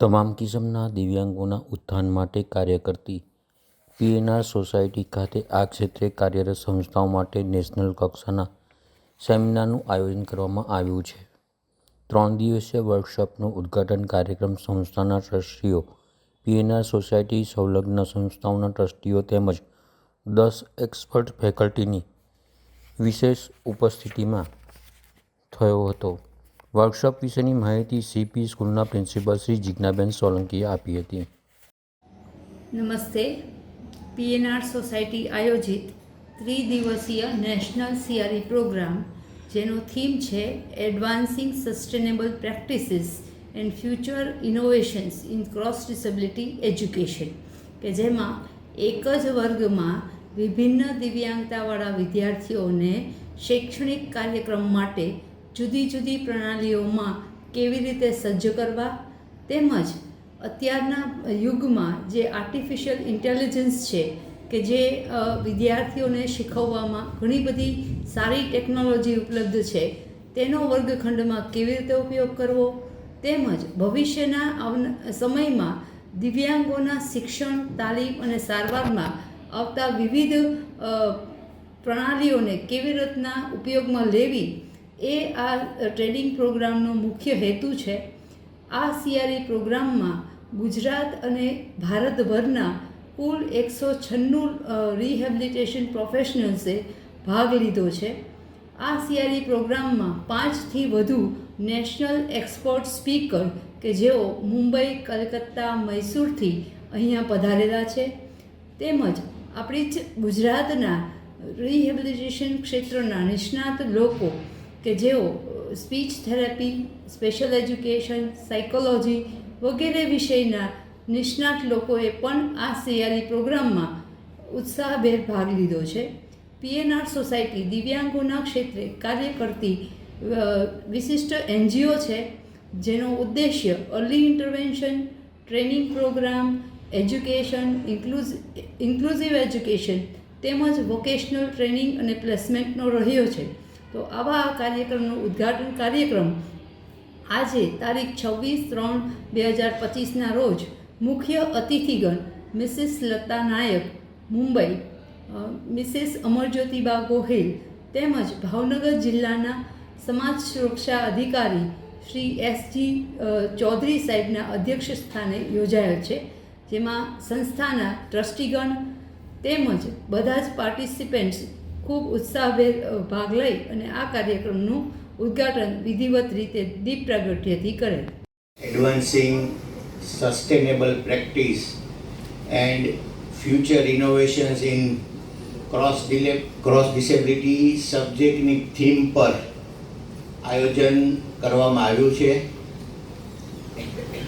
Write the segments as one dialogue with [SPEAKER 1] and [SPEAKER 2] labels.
[SPEAKER 1] તમામ કિસમના દિવ્યાંગોના ઉત્થાન માટે કાર્ય કરતી પીએનઆર સોસાયટી ખાતે આ ક્ષેત્રે કાર્યરત સંસ્થાઓ માટે નેશનલ કક્ષાના સેમિનારનું આયોજન કરવામાં આવ્યું છે. ત્રણ દિવસીય વર્કશોપનો ઉદ્ઘાટન કાર્યક્રમ સંસ્થાના ટ્રસ્ટીઓ પીએનઆર સોસાયટી, સંલગ્ન સંસ્થાઓના ટ્રસ્ટીઓ તેમજ દસ એક્સપર્ટ ફેકલ્ટીની વિશેષ ઉપસ્થિતિમાં થયો હતો. વર્કશોપ વિશેની માહિતી સીપી સ્કૂલના પ્રિન્સિપલ શ્રી જિજ્ઞાબેન સોલંકીએ આપી હતી.
[SPEAKER 2] નમસ્તે. પીએનઆર સોસાયટી આયોજિત ત્રિદિવસીય નેશનલ સીઆરઈ પ્રોગ્રામ, જેનો થીમ છે advancing sustainable practices and future innovations in cross disability education, કે જેમાં એક જ વર્ગમાં વિભિન્ન દિવ્યાંગતાવાળા વિદ્યાર્થીઓને શૈક્ષણિક કાર્યક્રમ માટે જુદી જુદી પ્રણાલીઓમાં કેવી રીતે સજ્જ કરવા તેમજ અત્યારના યુગમાં જે આર્ટિફિશિયલ ઇન્ટેલિજન્સ છે કે જે વિદ્યાર્થીઓને શીખવવામાં ઘણી બધી સારી ટેકનોલોજી ઉપલબ્ધ છે, તેનો વર્ગખંડમાં કેવી રીતે ઉપયોગ કરવો તેમજ ભવિષ્યના સમયમાં દિવ્યાંગોના શિક્ષણ, તાલીમ અને સારવારમાં આવતા વિવિધ પ્રણાલીઓને કેવી રીતના ઉપયોગમાં લેવી એ આ ટ્રેનિંગ પ્રોગ્રામનો મુખ્ય હેતુ છે. આ સીઆરઈ પ્રોગ્રામમાં ગુજરાત અને ભારતભરના કુલ એકસો છન્નું રિહેબિલિટેશન પ્રોફેશનલ્સે ભાગ લીધો છે. આ સીઆરઈ પ્રોગ્રામમાં પાંચથી વધુ નેશનલ એક્સપર્ટ સ્પીકર કે જેઓ મુંબઈ, કલકત્તા, મૈસૂરથી અહીંયા પધારેલા છે. તેમજ આપણી જ ગુજરાતના રિહેબિલિટેશન ક્ષેત્રના નિષ્ણાત લોકો કે જેઓ speech therapy, special education, psychology વગેરે વિષયના નિષ્ણાત લોકોએ પણ આ સિયારી પ્રોગ્રામમાં ઉત્સાહભેર ભાગ લીધો છે. પીએનઆર સોસાયટી દિવ્યાંગોના ક્ષેત્રે કાર્ય કરતી વિશિષ્ટ એનજીઓ છે, જેનો ઉદ્દેશ્ય early intervention, training program, education, ઇન્ક્લુઝ, inclusive education તેમજ વોકેશનલ ટ્રેનિંગ અને પ્લેસમેન્ટનો રહ્યો છે. તો આવા કાર્યક્રમનું ઉદ્ઘાટન કાર્યક્રમ આજે તારીખ છવ્વીસ ત્રણ બે હજાર પચીસના રોજ મુખ્ય અતિથિગણ મિસિસ લતા નાયક, મુંબઈ મિસિસ અમરજ્યોતિબા ગોહિલ તેમજ ભાવનગર જિલ્લાના સમાજ સુરક્ષા અધિકારી શ્રી એસજી ચૌધરી સાહેબના અધ્યક્ષ સ્થાને યોજાયો છે, જેમાં સંસ્થાના ટ્રસ્ટીગણ તેમજ બધા જ પાર્ટિસિપેન્ટ્સ ખૂબ ઉત્સાહભેર ભાગ લઈ અને આ કાર્યક્રમનું ઉદ્ઘાટન વિધિવત રીતે દીપ પ્રાગટ્યથી કરેલ.
[SPEAKER 3] Advancing sustainable practice and future innovations in cross delay cross disability સબ્જેક્ટની theme પર આયોજન કરવામાં આવ્યું છે.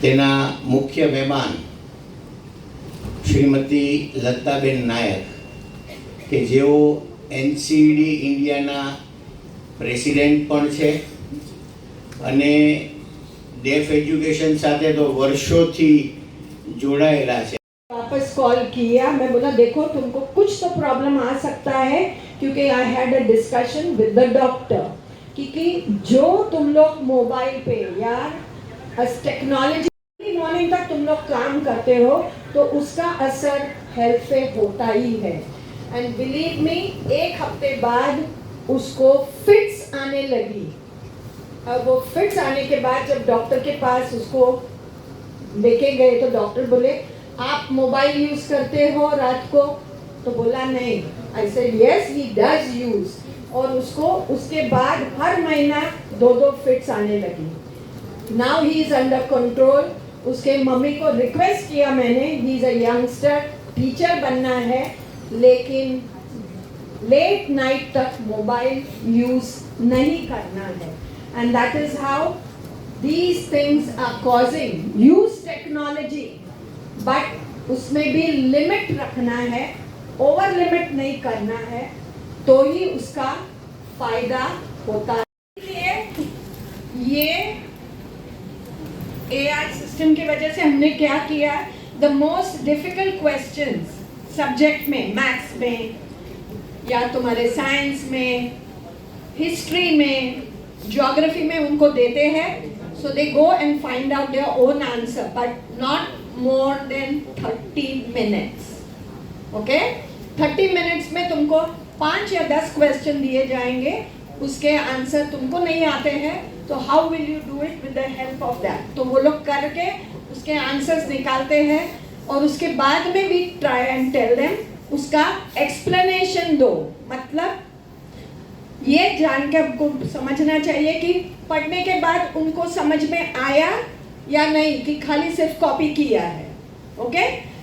[SPEAKER 3] તેના મુખ્ય મહેમાન શ્રીમતી લતાબેન નાયક, કે જેઓ એનસીડી ઇન્ડિયાના પ્રેસિડેન્ટ પણ છે અને ડેફ એજ્યુકેશન સાથે તો વર્ષોથી જોડાયેલા છે
[SPEAKER 4] वापस कॉल किया मैं बोला देखो तुमको कुछ तो प्रॉब्लम आ सकता है क्योंकि I had a discussion with the doctor क्योंकि जो तुम लोग मोबाइल पे या टेक्नोलॉजी मॉर्निंग तक तुम लोग काम करते हो तो उसका असर हेल्थ पे होता ही है एंड बिलीव मी एक हफ़्ते बाद उसको फिट्स आने लगी। अब वो फिट्स आने के बाद जब डॉक्टर के पास उसको लेके गए तो डॉक्टर बोले, आप मोबाइल यूज़ करते हो रात को? तो बोला, नहीं। I said yes he does use और उसको, उसके बाद हर महीना दो दो फिट्स आने लगी। Now he is under control उसके मम्मी को रिक्वेस्ट किया मैंने he is a youngster teacher बनना है। लेकिन लेट नाइट तक मोबाइल यूज़ नहीं करना है। And that is how these things are causing use technology but उसमें भी लिमिट रखना है ओवर लिमिट नहीं करना है तो ही उसका फ़ायदा होता है। इसलिए ये एआई सिस्टम की वजह से हमने क्या किया? The most difficult questions subject में मैथ्स में या तुम्हारे साइंस में हिस्ट्री में ज्योग्राफी में उनको देते हैं so they go and find out their own answer, but not more than 30 minutes. Okay? 30 minutes में तुमको पाँच या दस क्वेश्चन दिए जाएँगे उसके आंसर तुमको नहीं आते हैं तो how will you do it with the help of that तो वो लोग करके उसके आंसर्स निकालते हैं और उसके बाद में भी ट्राई एंड टेल देम उसका एक्सप्लेनेशन दो। मतलब ये जान के आपको समझना चाहिए कि पढ़ने के बाद उनको समझ में आया या नहीं, कि खाली सिर्फ़ कॉपी किया है। ओके